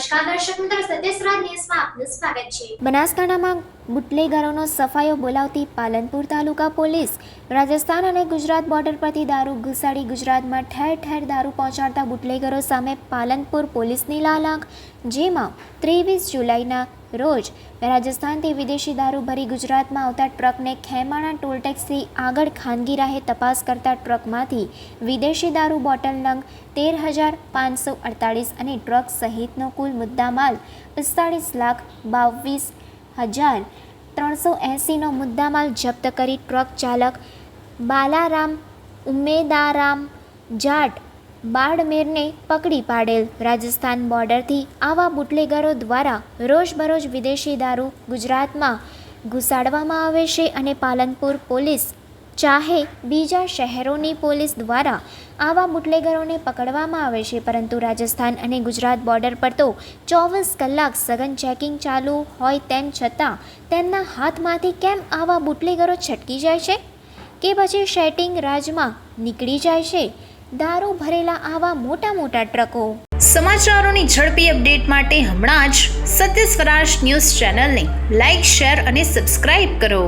નમસ્કાર દર્શક મિત્રો સત્યસ્રાજ ન્યૂઝમાં આપનું સ્વાગત છે. બનાસકાંઠામાં બુટલેગરોનો સફાયો બોલાવતી પાલનપુર તાલુકા પોલીસ, રાજસ્થાન અને ગુજરાત બોર્ડર પરથી દારૂ ઘુસાડી ગુજરાતમાં ઠેર ઠેર દારૂ પહોંચાડતા બુટલેગરો સામે પાલનપુર પોલીસની લાલાંક જેમાં ત્રેવીસ જુલાઈના રોજ રાજસ્થાનથી વિદેશી દારૂ ભરી ગુજરાતમાં આવતા ટ્રકને ખેમાણા ટોલટેક્સથી આગળ ખાનગી રાહે તપાસ કરતા ટ્રકમાંથી વિદેશી દારૂ બોટલ નંગ તેર હજાર પાંચસો અડતાળીસ અને ટ્રક સહિતનો કુલ મુદ્દામાલ પિસ્તાળીસ લાખ બાવીસ હજાર ત્રણસો એંસીનો મુદ્દામાલ જપ્ત કરી ટ્રક ચાલક બાલારામ ઉમેદારામ જાટ બાડમેરને પકડી પાડેલ. રાજસ્થાન બોર્ડરથી આવા બુટલેગરો દ્વારા રોજબરોજ વિદેશી દારૂ ગુજરાતમાં ઘુસાડવામાં આવે છે અને પાલનપુર પોલીસ ચાહે બીજા શહેરોની પોલીસ દ્વારા આવા બુટલેગરોને પકડવામાં આવે છે. પરંતુ રાજસ્થાન અને ગુજરાત બોર્ડર પર તો ચોવીસ કલાક સઘન ચેકિંગ ચાલુ હોય તેમ છતાં તેમના હાથમાંથી કેમ આવા બુટલેગરો છટકી જાય છે? કે પછી શેટિંગ રાજમાં નીકળી જાય છે? દારૂ ભરેલા આવા મોટા મોટા ટ્રકો. સમાચારોની ઝડપી અપડેટ માટે હમણાં જ સત્ય સ્વરાજ ન્યૂઝ ચેનલને લાઇક શેર અને સબસ્ક્રાઇબ કરો.